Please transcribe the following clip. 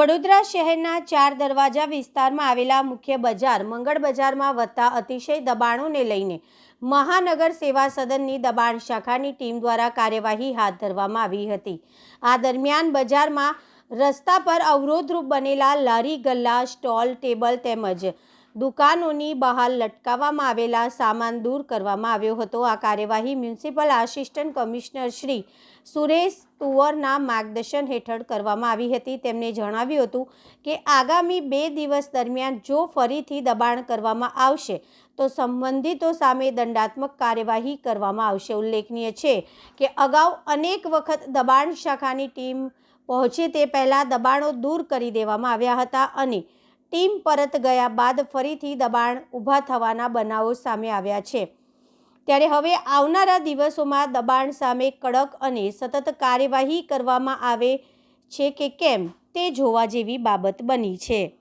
વડોદરા શહેરના ચાર દરવાજા વિસ્તારમાં આવેલા મુખ્ય બજાર મંગળ બજારમાં વધતા અતિશય દબાણોને લઈને મહાનગર સેવા સદનની દબાણ શાખાની ટીમ દ્વારા કાર્યવાહી હાથ ધરવામાં આવી હતી. આ દરમિયાન બજારમાં રસ્તા પર અવરોધરૂપ બનેલા લારી, ગલ્લા, સ્ટોલ, ટેબલ તેમજ દુકાનોની બહાર લટકાવવામાં આવેલા સામાન દૂર કરવામાં આવ્યો હતો. આ કાર્યવાહી municipal assistant commissioner Shri Suresh તુવરના માર્ગદર્શન હેઠળ કરવામાં આવી હતી. તેમણે જણાવ્યું હતું કે, આગામી બે દિવસ દરમિયાન જો ફરીથી દબાણ કરવામાં આવશે, તો સંબંધિતો સામે દંડાત્મક કાર્યવાહી કરવામાં આવશે. ઉલ્લેખનીય છે કે, અગાઉ અનેક વખત દબાણ શાખાની ટીમ પહોંચે તે પહેલાં દબાણો દૂર કરી દેવામાં આવ્યા હતા અને ટીમ પરત ગયા બાદ ફરીથી દબાણ ઊભા થવાના બનાવો સામે આવ્યા છે. ત્યારે હવે આવનારા દિવસોમાં દબાણ સામે કડક અને સતત કાર્યવાહી કરવામાં આવે છે કે કેમ તે જોવા જેવી બાબત બની છે.